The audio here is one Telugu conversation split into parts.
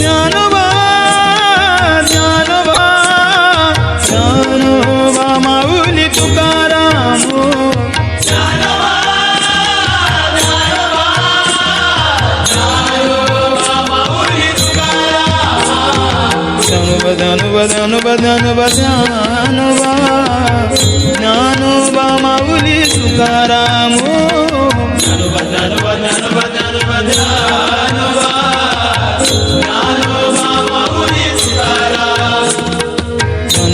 జ్ఞానవా జ్ఞానవా జ్ఞానవా మౌలి తుకారాము ధనువదను వదను వదనువా జ్ఞానో బా మౌలి సుఖారాము ధనువదను వదను వదను వదను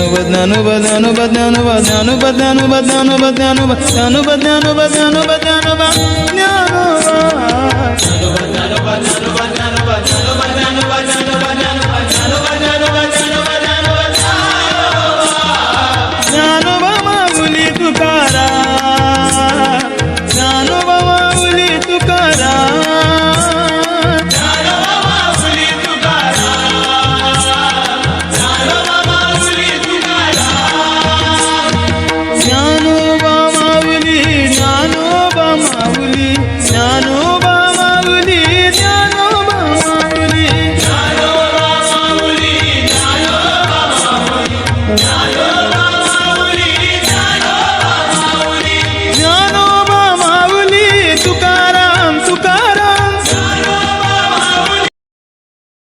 బద్నాను బద్నాను బద్నాను బద్నాను బద్నాను బద్నాను బద్నాను బద్నాను బద్నాను బద్నాను బద్నాను జ్ఞానుభవములి తుకారా జ్ఞానుభవములి తుకారా machucar